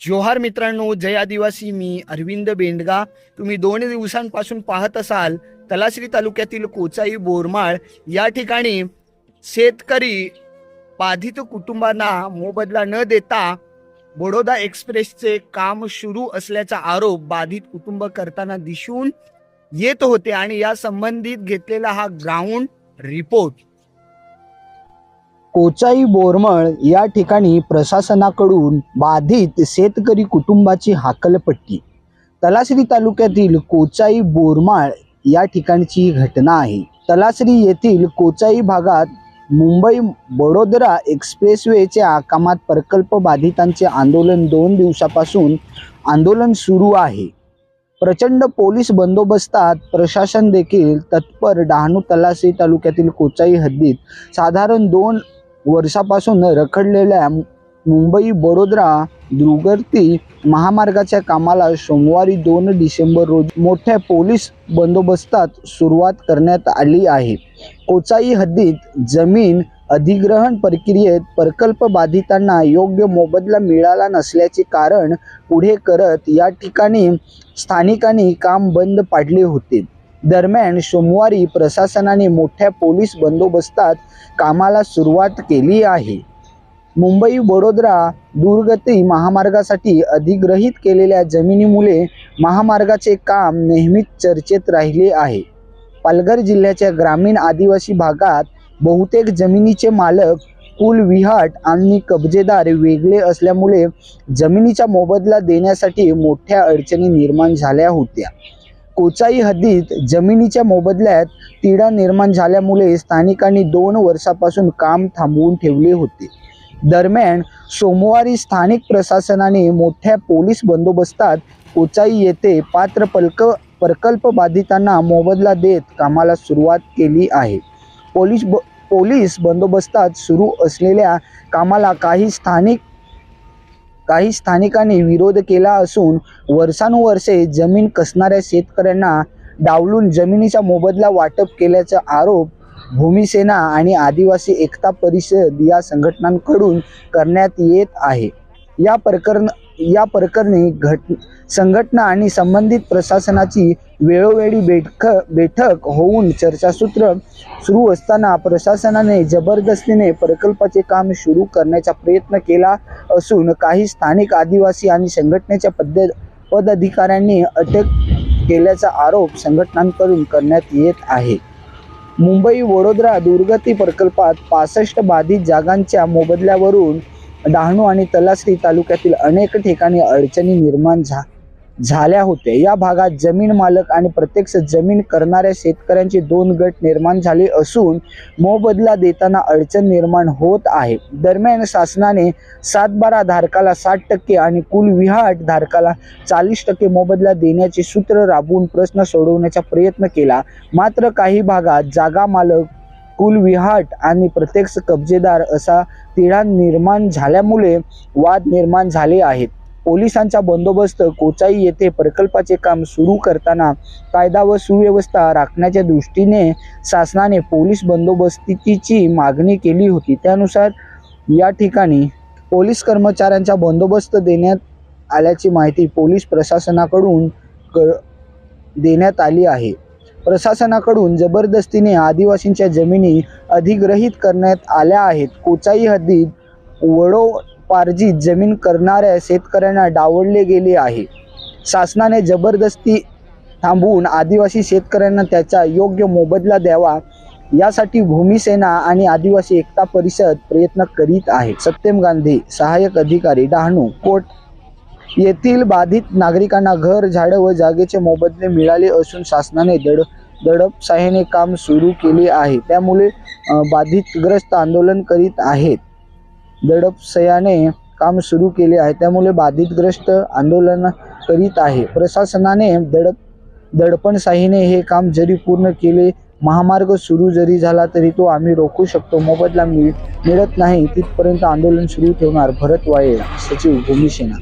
जोहार मित्रांनो जय आदिवासी मी अरविंद बेंडगा. तुम्ही दोन दिवसांपासून पाहत असाल तलाश्री तालुक्यातील कोचाई बोरमाळ. या ठिकाणी शेतकरी बाधित कुटुंबांना मोबदला न देता बडोदा एक्सप्रेसचे काम सुरू असल्याचा आरोप बाधित कुटुंब करताना दिसून येत होते आणि या संबंधित घेतलेला हा ग्राउंड रिपोर्ट कोचाई बोरमळ या ठिकाणी प्रशासनाकडून बाधित शेतकरी कुटुंबाची हाकलपट्टी. तलासरी तालुक्यातील कोचाई बोरमाळ या ठिकाणची घटना आहे. तलासरी येथील कोचाई भागात मुंबई बडोदरा एक्सप्रेसवेच्या कामात प्रकल्प बाधितांचे आंदोलन दोन दिवसापासून आंदोलन सुरू आहे. प्रचंड पोलीस बंदोबस्तात प्रशासन देखील तत्पर डहाणू तलासरी तालुक्यातील कोचाई हद्दीत साधारण दोन वर्षापासून रखडलेल्या मुंबई बडोदरा दुर्गती महामार्गाच्या कामाला सोमवारी दोन डिसेंबर रोजी मोठ्या पोलीस बंदोबस्तात सुरुवात करण्यात आली आहे. कोचाई हद्दीत जमीन अधिग्रहण प्रक्रियेत प्रकल्प बाधितांना योग्य मोबदला मिळाला नसल्याचे कारण पुढे करत या ठिकाणी स्थानिकांनी काम बंद पाडले होते. दरम्यान सोमवारी प्रशासनाने मोठ्या पोलीस बंदोबस्तात कामाला सुरुवात केली आहे. मुंबई बडोदरा दुर्गती महामार्गासाठी अधिग्रहित केलेल्या जमिनीमुळे महामार्गाचे काम नेहमीच चर्चेत राहिले आहे. पालघर जिल्ह्याच्या ग्रामीण आदिवासी भागात बहुतेक जमिनीचे मालक कुल विहाट आणि कब्जेदार वेगळे असल्यामुळे जमिनीचा मोबदला देण्यासाठी मोठ्या अडचणी निर्माण झाल्या होत्या. कोचाई हद्दीत जमिनीच्या मोबदल्यात तिढा निर्माण झाल्यामुळे स्थानिकांनी दोन वर्षापासून काम थांबवून ठेवले होते. दरम्यान सोमवारी स्थानिक प्रशासनाने मोठ्या पोलीस बंदोबस्तात कोचाई येथे पात्र पलक प्रकल्प बाधितांना मोबदला देत कामाला सुरुवात केली आहे. पोलीस ब पोलीस बंदोबस्तात सुरू असलेल्या कामाला काही स्थानिक काही स्थानिकांनी विरोध केला असून वर्षानुवर्षे जमीन कसणाऱ्या शेतकऱ्यांना डावलून जमिनीचा मोबदला वाटप केल्याचा आरोप भूमिसेना आणि आदिवासी एकता परिषद या संघटनांकडून करण्यात येत आहे. या प्रकरण या प्रकरणी घट संघटना आणि संबंधित प्रशासनाची वेळोवेळी बैठक बैठक होऊन चर्चासूत्र सुरू असताना प्रशासनाने जबरदस्तीने प्रकल्पाचे काम सुरू करण्याचा प्रयत्न केला असून काही स्थानिक आदिवासी आणि संघटनेच्या पद पदाधिकाऱ्यांनी अटक केल्याचा आरोप संघटनांकडून करण्यात येत आहे. मुंबई वडोदरा दुर्गती प्रकल्पात पासष्ट बाधित जागांच्या मोबदल्यावरून डहाणू आणि तलासरी तालुक्यातील अनेक ठिकाणी अडचणी निर्माण झा झाल्या होत्या. या भागात जमीन मालक आणि प्रत्यक्ष जमीन करणाऱ्या शेतकऱ्यांचे दोन गट निर्माण झाले असून मोबदला देताना अडचण निर्माण होत आहे. दरम्यान शासनाने सातबारा धारकाला साठ टक्के आणि कुल विहाट धारकाला चाळीस टक्के मोबदला देण्याचे सूत्र राबवून प्रश्न सोडवण्याचा प्रयत्न केला. मात्र काही भागात जागा मालक कुल विहाट आणि प्रत्यक्ष कब्जेदार असा तिढा निर्माण झाल्यामुळे वाद निर्माण झाले आहेत. पोलिसांचा बंदोबस्त कोचाई येथे प्रकल्पाचे काम सुरू करताना कायदा व सुव्यवस्था राखण्याच्या दृष्टीने शासनाने पोलीस बंदोबस्तीची मागणी केली होती. त्यानुसार या ठिकाणी पोलीस कर्मचाऱ्यांचा बंदोबस्त देण्यात आल्याची माहिती पोलीस प्रशासनाकडून क देण्यात आली आहे. प्रशासनाकडून जबरदस्तीने आदिवासींच्या जमिनी अधिग्रहित करण्यात आल्या आहेत. कोचाई हद्दीत वडोपार्जित जमीन करणाऱ्या शेतकऱ्यांना डावळले गेले आहे. शासनाने जबरदस्ती थांबवून आदिवासी शेतकऱ्यांना त्याचा योग्य मोबदला द्यावा यासाठी भूमिसेना आणि आदिवासी एकता परिषद प्रयत्न करीत आहे. सत्यम गांधी सहाय्यक अधिकारी डहाणू कोट येथील बाधित नागरिकांना घर झाडं व जागेचे मोबदले मिळाले असून शासनाने दड दडपशाहीने काम सुरू केले आहे. त्यामुळे बाधितग्रस्त आंदोलन करीत आहेत. दडपशाहीने काम सुरू केले आहे. त्यामुळे बाधितग्रस्त आंदोलन करीत आहे. प्रशासनाने दडप दडपणशाहीने हे काम जरी पूर्ण केले महामार्ग सुरू जरी झाला तरी तो आम्ही रोखू शकतो. मोबदला मिळ मिळत नाही. तिथपर्यंत आंदोलन सुरू ठेवणार भरत वाये सचिव भूमिसेना